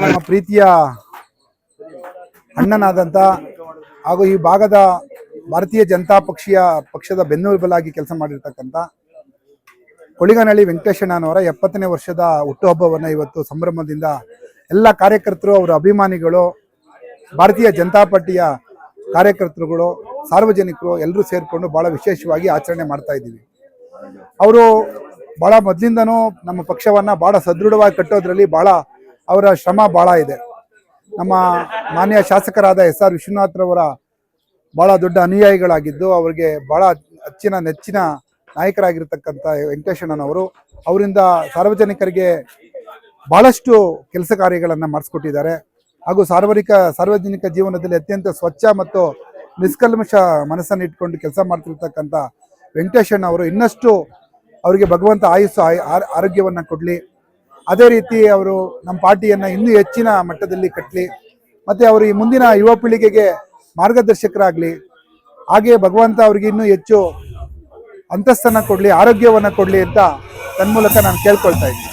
ನಮ್ಮ ಪ್ರೀತಿಯ ಅಣ್ಣನಾದಂಥ ಹಾಗೂ ಈ ಭಾಗದ ಭಾರತೀಯ ಜನತಾ ಪಕ್ಷೀಯ ಪಕ್ಷದ ಬೆನ್ನುಬಲಾಗಿ ಕೆಲಸ ಮಾಡಿರ್ತಕ್ಕಂಥ ಕೊಳಿಗನಹಳ್ಳಿ ವೆಂಕಟೇಶಣ್ಣನವರ ಎಪ್ಪತ್ತನೇ ವರ್ಷದ ಹುಟ್ಟುಹಬ್ಬವನ್ನು ಇವತ್ತು ಸಂಭ್ರಮದಿಂದ ಎಲ್ಲ ಕಾರ್ಯಕರ್ತರು, ಅವರ ಅಭಿಮಾನಿಗಳು, ಭಾರತೀಯ ಜನತಾ ಪಾರ್ಟಿಯ ಕಾರ್ಯಕರ್ತರುಗಳು, ಸಾರ್ವಜನಿಕರು ಎಲ್ಲರೂ ಸೇರಿಕೊಂಡು ಭಾಳ ವಿಶೇಷವಾಗಿ ಆಚರಣೆ ಮಾಡ್ತಾ ಇದ್ದೀವಿ. ಅವರು ಭಾಳ ಮೊದಲಿಂದನೂ ನಮ್ಮ ಪಕ್ಷವನ್ನು ಭಾಳ ಸದೃಢವಾಗಿ ಕಟ್ಟೋದ್ರಲ್ಲಿ ಭಾಳ ಅವರ ಶ್ರಮ ಭಾಳ ಇದೆ. ನಮ್ಮ ಮಾನ್ಯ ಶಾಸಕರಾದ ಎಸ್ ಆರ್ ವಿಶ್ವನಾಥ್ರವರ ಭಾಳ ದೊಡ್ಡ ಅನುಯಾಯಿಗಳಾಗಿದ್ದು, ಅವರಿಗೆ ಭಾಳ ಅಚ್ಚಿನ ನೆಚ್ಚಿನ ನಾಯಕರಾಗಿರ್ತಕ್ಕಂಥ ವೆಂಕಟೇಶಣ್ಣನವರು ಅವರಿಂದ ಸಾರ್ವಜನಿಕರಿಗೆ ಬಹಳಷ್ಟು ಕೆಲಸ ಕಾರ್ಯಗಳನ್ನು ಮಾಡಿಸ್ಕೊಟ್ಟಿದ್ದಾರೆ. ಹಾಗೂ ಸಾರ್ವಜನಿಕ ಸಾರ್ವಜನಿಕ ಜೀವನದಲ್ಲಿ ಅತ್ಯಂತ ಸ್ವಚ್ಛ ಮತ್ತು ನಿಷ್ಕಲ್ಮಷ ಮನಸ್ಸನ್ನು ಇಟ್ಕೊಂಡು ಕೆಲಸ ಮಾಡ್ತಿರ್ತಕ್ಕಂಥ ವೆಂಕಟೇಶಣ್ಣ ಅವರು ಇನ್ನಷ್ಟು ಅವರಿಗೆ ಭಗವಂತ ಆಯುಸ್ಸು ಆಯ್- ಆರ್- ಆರೋಗ್ಯವನ್ನು ಕೊಡಲಿ. ಅದೇ ರೀತಿ ಅವರು ನಮ್ಮ ಪಾರ್ಟಿಯನ್ನು ಇನ್ನೂ ಹೆಚ್ಚಿನ ಮಟ್ಟದಲ್ಲಿ ಕಟ್ಟಲಿ ಮತ್ತು ಅವರು ಈ ಮುಂದಿನ ಯುವ ಪೀಳಿಗೆಗೆ ಮಾರ್ಗದರ್ಶಕರಾಗಲಿ, ಹಾಗೆ ಭಗವಂತ ಅವ್ರಿಗೆ ಇನ್ನೂ ಹೆಚ್ಚು ಅಂತಸ್ತನ್ನು ಕೊಡಲಿ, ಆರೋಗ್ಯವನ್ನು ಕೊಡಲಿ ಅಂತ ತನ್ಮೂಲಕ ನಾನು ಕೇಳ್ಕೊಳ್ತಾ ಇದ್ದೀನಿ.